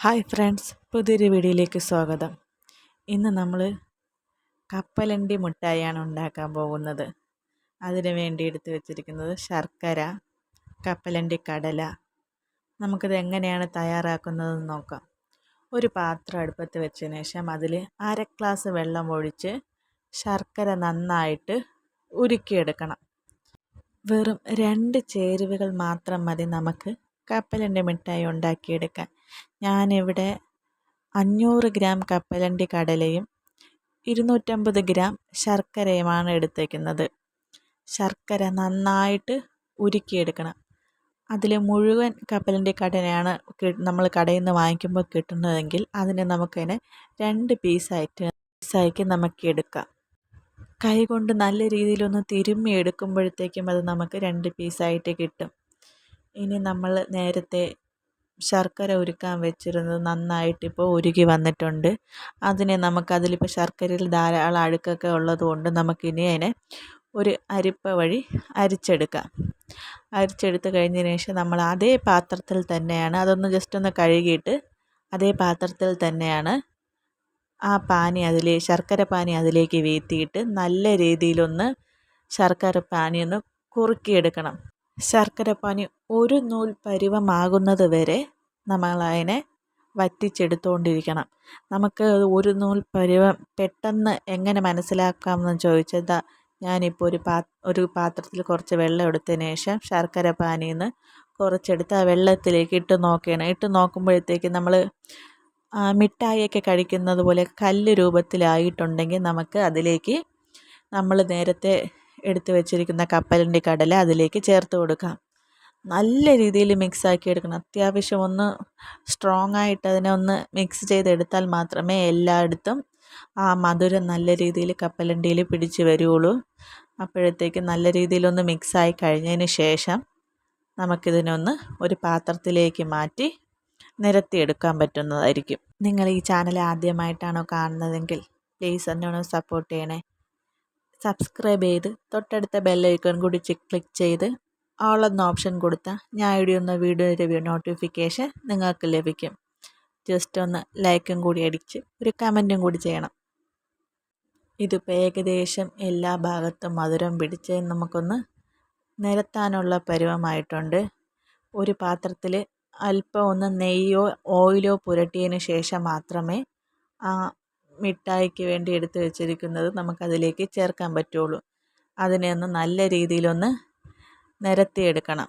Hi friends പുതിയൊരു വീഡിയോയിലേക്ക് സ്വാഗതം. ഇന്ന് നമ്മൾ കപ്പലണ്ടി മുട്ടായാണ് ഉണ്ടാക്കാൻ പോകുന്നത്. അതിന് വേണ്ടി എടുത്ത് വെച്ചിരിക്കുന്നത് ശർക്കര കപ്പലണ്ടി കടല. നമുക്കിത് എങ്ങനെയാണ് തയ്യാറാക്കുന്നതെന്ന് നോക്കാം. ഒരു പാത്രം അടുപ്പത്ത് വെച്ചതിന് ശേഷം അതിൽ അര ഗ്ലാസ് വെള്ളം ഒഴിച്ച് ശർക്കര നന്നായിട്ട് ഉരുക്കിയെടുക്കണം. വെറും രണ്ട് ചേരുവകൾ മാത്രം മതി നമുക്ക് കപ്പലണ്ടി മിഠായി ഉണ്ടാക്കിയെടുക്കാൻ. ഞാനിവിടെ അഞ്ഞൂറ് ഗ്രാം കപ്പലണ്ടി കടലയും ഇരുന്നൂറ്റമ്പത് ഗ്രാം ശർക്കരയുമാണ് എടുത്തേക്കുന്നത്. ശർക്കര നന്നായിട്ട് ഉരുക്കിയെടുക്കണം. അതിൽ മുഴുവൻ കപ്പലണ്ടി കടലയാണ് നമ്മൾ കടയിൽ നിന്ന് വാങ്ങിക്കുമ്പോൾ കിട്ടുന്നതെങ്കിൽ അതിനെ നമുക്കതിനെ രണ്ട് പീസായിട്ട് പീസാക്കി നമുക്ക് എടുക്കാം. കൈ കൊണ്ട് നല്ല രീതിയിലൊന്ന് തിരുമ്മി എടുക്കുമ്പോഴത്തേക്കും അത് നമുക്ക് രണ്ട് പീസായിട്ട് കിട്ടും. ഇനി നമ്മൾ നേരത്തെ ശർക്കര ഉരുക്കാൻ വെച്ചിരുന്നത് നന്നായിട്ട് നന്നായിട്ടിപ്പോൾ ഉരുകി വന്നിട്ടുണ്ട്. അതിനെ നമുക്ക് നമുക്കതിലിപ്പോൾ ശർക്കരയിൽ ധാരാളം അഴുക്കൊക്കെ ഉള്ളതുകൊണ്ട് നമുക്കിനി അതിനെ ഒരു അരിപ്പ വഴി അരിച്ചെടുക്കാം. അരിച്ചെടുത്ത് കഴിഞ്ഞതിന് ശേഷം നമ്മൾ അതേ പാത്രത്തിൽ തന്നെയാണ് അതൊന്ന് ജസ്റ്റ് ഒന്ന് കഴുകിയിട്ട് അതേ പാത്രത്തിൽ തന്നെയാണ് ആ പാനി അതിലെ ശർക്കര പാനി അതിലേക്ക് വീഴ്ത്തിയിട്ട് നല്ല രീതിയിലൊന്ന് ശർക്കര പാനി ഒന്ന് കുറുക്കിയെടുക്കണം. ശർക്കരപ്പാനി ഒരു നൂൽ പരുവമാകുന്നത് വരെ നമ്മളതിനെ വറ്റിച്ചെടുത്തുകൊണ്ടിരിക്കണം നമുക്ക് ഒരു നൂൽ പരിവം പെട്ടെന്ന് എങ്ങനെ മനസ്സിലാക്കാമെന്ന് ചോദിച്ചാൽ ഞാനിപ്പോൾ ഒരു പാ ഒരു പാത്രത്തിൽ കുറച്ച് വെള്ളം എടുത്തതിന് ശേഷം ശർക്കര നിന്ന് കുറച്ചെടുത്ത് ആ വെള്ളത്തിലേക്ക് ഇട്ട് നോക്കുകയാണ്. ഇട്ട് നോക്കുമ്പോഴത്തേക്ക് നമ്മൾ മിഠായിയൊക്കെ കഴിക്കുന്നത് പോലെ കല്ല് രൂപത്തിലായിട്ടുണ്ടെങ്കിൽ നമുക്ക് അതിലേക്ക് നമ്മൾ നേരത്തെ എടുത്ത് വെച്ചിരിക്കുന്ന കപ്പലിന്റെ കടല അതിലേക്ക് ചേർത്ത് കൊടുക്കാം. നല്ല രീതിയിൽ മിക്സ് ആക്കി എടുക്കണം. അത്യാവശ്യം ഒന്ന് സ്ട്രോങ് ആയിട്ട് അതിനെ ഒന്ന് മിക്സ് ചെയ്തെടുത്താൽ മാത്രമേ എല്ലായിടത്തും ആ മധുരം നല്ല രീതിയിൽ കപ്പലണ്ടിയിൽ പിടിച്ച് വരുള്ളൂ. അപ്പോഴത്തേക്ക് നല്ല രീതിയിലൊന്ന് മിക്സായി കഴിഞ്ഞതിന് ശേഷം നമുക്കിതിനൊന്ന് ഒരു പാത്രത്തിലേക്ക് മാറ്റി നിരത്തിയെടുക്കാൻ പറ്റുന്നതായിരിക്കും. നിങ്ങൾ ഈ ചാനൽ ആദ്യമായിട്ടാണോ കാണുന്നതെങ്കിൽ പ്ലീസ് എന്നെ ഒന്ന് സപ്പോർട്ട് ചെയ്യണേ. സബ്സ്ക്രൈബ് ചെയ്ത് തൊട്ടടുത്ത ബെല്ലൈക്കൺ കൂടി ക്ലിക്ക് ചെയ്ത് ഓൾ എന്ന ഓപ്ഷൻ കൊടുത്താൽ ഞാൻ ഇടുന്ന വീഡിയോ റിവ്യൂ നോട്ടിഫിക്കേഷൻ നിങ്ങൾക്ക് ലഭിക്കും. ജസ്റ്റ് ഒന്ന് ലൈക്കും കൂടി അടിച്ച് ഒരു കമന്റും കൂടി ചെയ്യണം. ഇതിപ്പോൾ ഏകദേശം എല്ലാ ഭാഗത്തും മധുരം പിടിച്ച് നമുക്കൊന്ന് നിരത്താനുള്ള പരുവമായിട്ടുണ്ട്. ഒരു പാത്രത്തിൽ അല്പം ഒന്ന് നെയ്യോ ഓയിലോ പുരട്ടിയതിന് ശേഷം മാത്രമേ ആ മിഠായിക്ക് വേണ്ടി എടുത്തു വെച്ചിരിക്കുന്നത് നമുക്കതിലേക്ക് ചേർക്കാൻ പറ്റുള്ളൂ. അതിനെ ഒന്ന് നല്ല രീതിയിലൊന്ന് നിരത്തിയെടുക്കണം.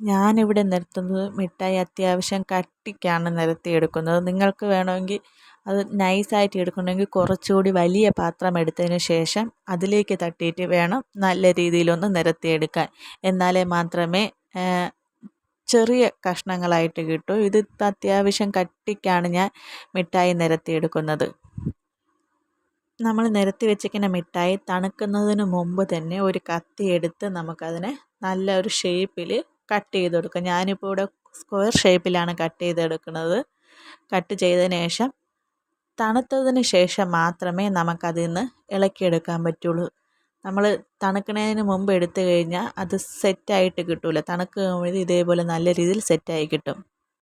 ഞാനിവിടെ നിരത്തുന്നത് മിഠായി അത്യാവശ്യം കട്ടിക്കാണ് നിരത്തിയെടുക്കുന്നത്. നിങ്ങൾക്ക് വേണമെങ്കിൽ അത് നൈസായിട്ട് എടുക്കണമെങ്കിൽ കുറച്ചുകൂടി വലിയ പാത്രം എടുത്തതിന് ശേഷം അതിലേക്ക് തട്ടിയിട്ട് വേണം നല്ല രീതിയിലൊന്ന് നിരത്തിയെടുക്കാൻ. എന്നാലേ മാത്രമേ ചെറിയ കഷ്ണങ്ങളായിട്ട് കിട്ടൂ. ഇത് അത്യാവശ്യം കട്ടിക്കാണ് ഞാൻ മിഠായി നിരത്തിയെടുക്കുന്നത്. നമ്മൾ നിരത്തി വെച്ചിരിക്കുന്ന മിഠായി തണുക്കുന്നതിന് മുമ്പ് തന്നെ ഒരു കത്തി എടുത്ത് നമുക്കതിനെ നല്ല ഒരു ഷേപ്പിൽ കട്ട് ചെയ്ത് കൊടുക്കാം. ഞാനിപ്പോൾ ഇവിടെ സ്ക്വയർ ഷേപ്പിലാണ് കട്ട് ചെയ്തെടുക്കുന്നത് കട്ട് ചെയ്തതിന് ശേഷം തണുത്തതിന് ശേഷം മാത്രമേ നമുക്കതിൽ നിന്ന് ഇളക്കിയെടുക്കാൻ പറ്റുള്ളൂ. നമ്മൾ തണുക്കുന്നതിന് മുമ്പ് എടുത്തു കഴിഞ്ഞാൽ അത് സെറ്റായിട്ട് കിട്ടില്ല തണുക്കുമ്പോൾ ഇതേപോലെ നല്ല രീതിയിൽ സെറ്റായി കിട്ടും.